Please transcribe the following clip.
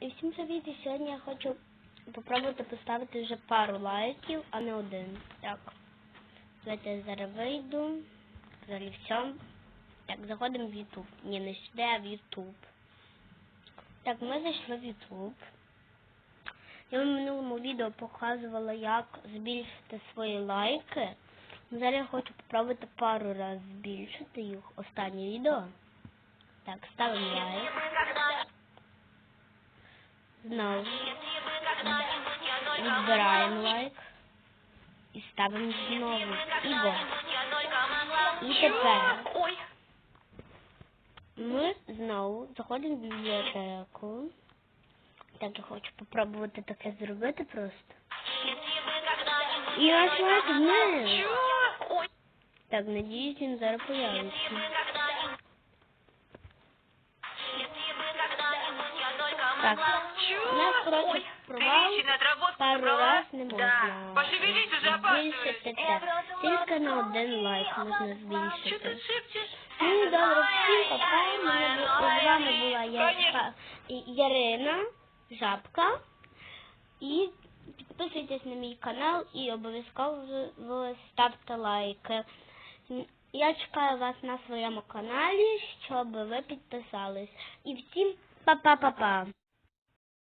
І всім привіт, і сьогодні я хочу попробувати поставити вже пару лайків, а не один. Так. Давайте я зараз вийду. Взагалі все. Так, заходимо в YouTube. Ні, не сюди, а в YouTube. Так, ми зайшли в YouTube. Я в минулому відео показувала, як збільшити свої лайки. Зараз я хочу попробувати пару разів збільшити їх. Останнє відео. Так, ставимо лайк. Знову. Відбираємо лайк. І ставимо знову. І во. І тепер Ой, ми знову заходимо в бібліотеку. Так, я хочу попробувати таке зробити просто. І наш лайк ой, Так, надіюсь, він зараз появиться. Так, у нас, коротше, ой, провал. трещина от работы Пару собрала? раз не Да, можна. пошевелись уже, Збільшити опаздываешь. це. Тільки на один лайк можна Что ты збільшити. шепчешь? Ну, добре, всім пока. Мене бу- З вами була я, Конечно. І- Ярина, Жабка. І підписуйтесь на мій канал і обов'язково ставте лайки. Я чекаю вас на своєму каналі, щоб ви підписались. І всім па-па-па-па.